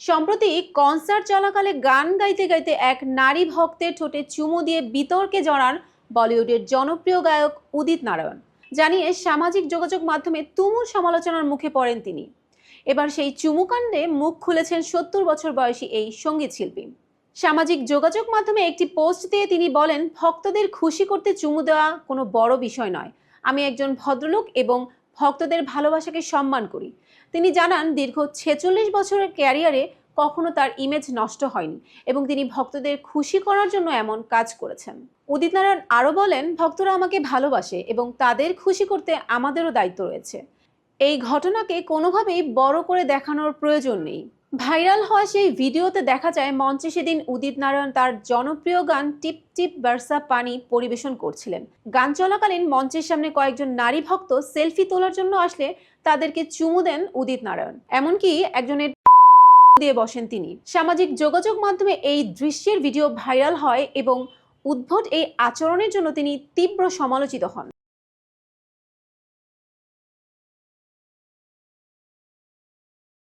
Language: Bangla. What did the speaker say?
সম্প্রতি কনসার্ট চলাকালে গান গাইতে গাইতে এক নারী ভক্তের ঠোঁটে চুমু দিয়ে বিতর্কে জড়ান বলিউডের জনপ্রিয় গায়ক উদিত নারায়ণ। জানিয়ে সামাজিক যোগাযোগ মাধ্যমে তুমুল সমালোচনার মুখে পড়েন তিনি। এবার সেই চুমুকাণ্ডে মুখ খুলেছেন সত্তর বছর বয়সী এই সংগীত শিল্পী। সামাজিক যোগাযোগ মাধ্যমে একটি পোস্ট দিয়ে তিনি বলেন, ভক্তদের খুশি করতে চুমু দেওয়া কোনো বড় বিষয় নয়। আমি একজন ভদ্রলোক এবং ভক্তদের ভালোবাসাকে সম্মান করি। তিনি জানান, দীর্ঘ ছেচল্লিশ বছরের ক্যারিয়ারে কখনো তার ইমেজ নষ্ট হয়নি এবং তিনি ভক্তদের খুশি করার জন্য এমন কাজ করেছেন। উদিত নারায়ণ আরও বলেন, ভক্তরা আমাকে ভালোবাসে এবং তাদের খুশি করতে আমাদেরও দায়িত্ব রয়েছে। এই ঘটনাকে কোনোভাবেই বড় করে দেখানোর প্রয়োজন নেই। ভাইরাল হওয়া সেই ভিডিওতে দেখা যায়, মঞ্চে সেদিন উদিত নারায়ণ তার জনপ্রিয় গান টিপ টিপ বার্সা পানি পরিবেশন করছিলেন। গান চলাকালীন মঞ্চের সামনে কয়েকজন নারী ভক্ত সেলফি তোলার জন্য আসলে তাদেরকে চুমু দেন উদিত নারায়ণ। এমনকি একজনের দিয়ে বসেন তিনি। সামাজিক যোগাযোগ মাধ্যমে এই দৃশ্যের ভিডিও ভাইরাল হয় এবং উদ্ভট এই আচরণের জন্য তিনি তীব্র সমালোচিত হন।